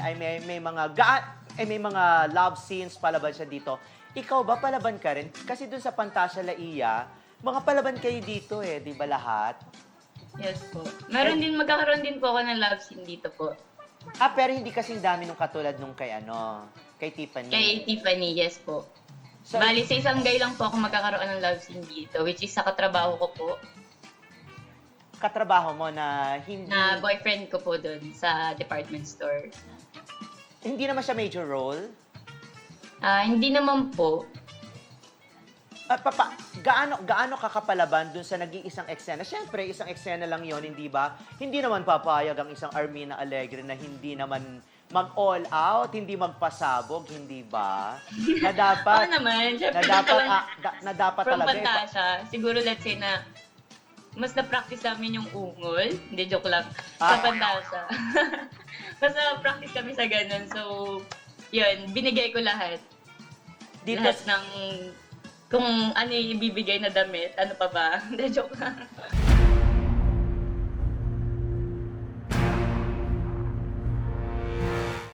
ay may, may mga ga ay may mga love scenes palaban siya dito. Ikaw ba palaban ka rin? Kasi dun sa Pantasya Laia, mga palaban kayo dito eh, di ba lahat? Yes po. Meron din, magkakaroon din po ako ng love scene dito po. Ah, pero hindi kasing dami nung katulad nung kay ano, kay Tiffany. Kay Tiffany, yes po. So, Bali, sa isang guy lang po ako magkakaroon ng love scene dito, which is sa katrabaho ko po, katrabaho mo na hindi na boyfriend ko po doon sa department store. hindi naman siya major role. Ah, hindi naman po. At papa, gaano gaano kakapalaban dun sa nag-iisang eksena? Siyempre, isang eksena lang 'yon, hindi ba? Hindi naman papayag ang isang Armina Alegre na hindi naman mag-all out, hindi magpasabog, hindi ba? Na Oo dapat naman, na syempre dapat katawan ah, da- na dapat from talaga ipa- Pantasya. Siguro let's say na mas na-practice namin yung ungol. Hindi, joke lang. Ah. Sa Pantasya. mas na-practice kami sa ganun. So, yun, binigay ko lahat. dito lahat ng kung ano yung ibibigay na damit, ano pa ba? Hindi, joke lang.